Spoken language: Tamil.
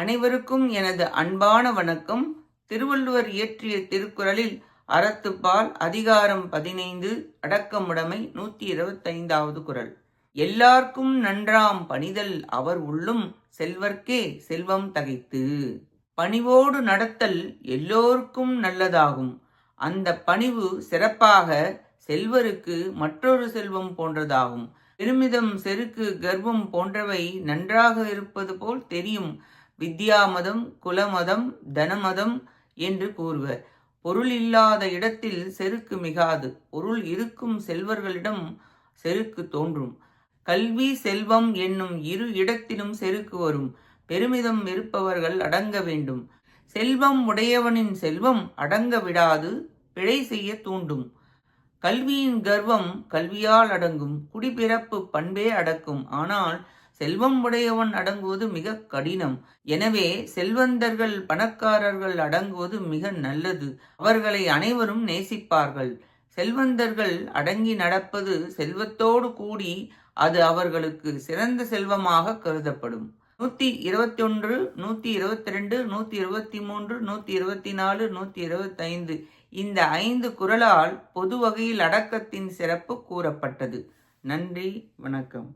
அனைவருக்கும் எனது அன்பான வணக்கம். திருவள்ளுவர் இயற்றிய திருக்குறளில் அறத்துப்பால் அதிகாரம் பதினைந்து அடக்கமுடைமை நூற்றி இருபத்தைந்தாவது குரல் எல்லார்க்கும் நன்றாம் பணிதல் அவர் உள்ளும் செல்வர்க்கே செல்வம் தகைத்து. பணிவோடு நடத்தல் எல்லோருக்கும் நல்லதாகும். அந்த பணிவு சிறப்பாக செல்வருக்கு மற்றொரு செல்வம் போன்றதாகும். பெருமிதம் செருக்கு கர்வம் போன்றவை நன்றாக இருப்பது போல் தெரியும். வித்யாமதம் குலமதம் தனமதம் என்று கூறுவர் பொருள் இல்லாத இடத்தில் செருக்கு மிகாது. பொருள் இருக்கும் செல்வர்களிடம் செருக்கு தோன்றும். கல்வி செல்வம் என்னும் இரு இடத்திலும் செருக்கு வரும். பெருமிதம் இருப்பவர்கள் அடங்க வேண்டும். செல்வம் உடையவனின் செல்வம் அடங்க விடாது. பிழை செய்ய தூண்டும். கல்வியின் கர்வம் கல்வியால் அடங்கும். குடிபிறப்பு பண்பே அடக்கும். ஆனால் செல்வம் உடையவன் அடங்குவது மிக கடினம். எனவே செல்வந்தர்கள் பணக்காரர்கள் அடங்குவது மிக நல்லது. அவர்களை அனைவரும் நேசிப்பார்கள். செல்வந்தர்கள் அடங்கி நடப்பது செல்வத்தோடு கூடி அது அவர்களுக்கு சிறந்த செல்வமாக கருதப்படும். நூத்தி இருபத்தி ஒன்று நூத்தி இருபத்தி ரெண்டு நூத்தி இருபத்தி மூன்று நூத்தி இருபத்தி நாலு நூத்தி இருபத்தி ஐந்து இந்த ஐந்து குரலால் பொது வகையில் அடக்கத்தின் சிறப்பு கூறப்பட்டது. நன்றி வணக்கம்.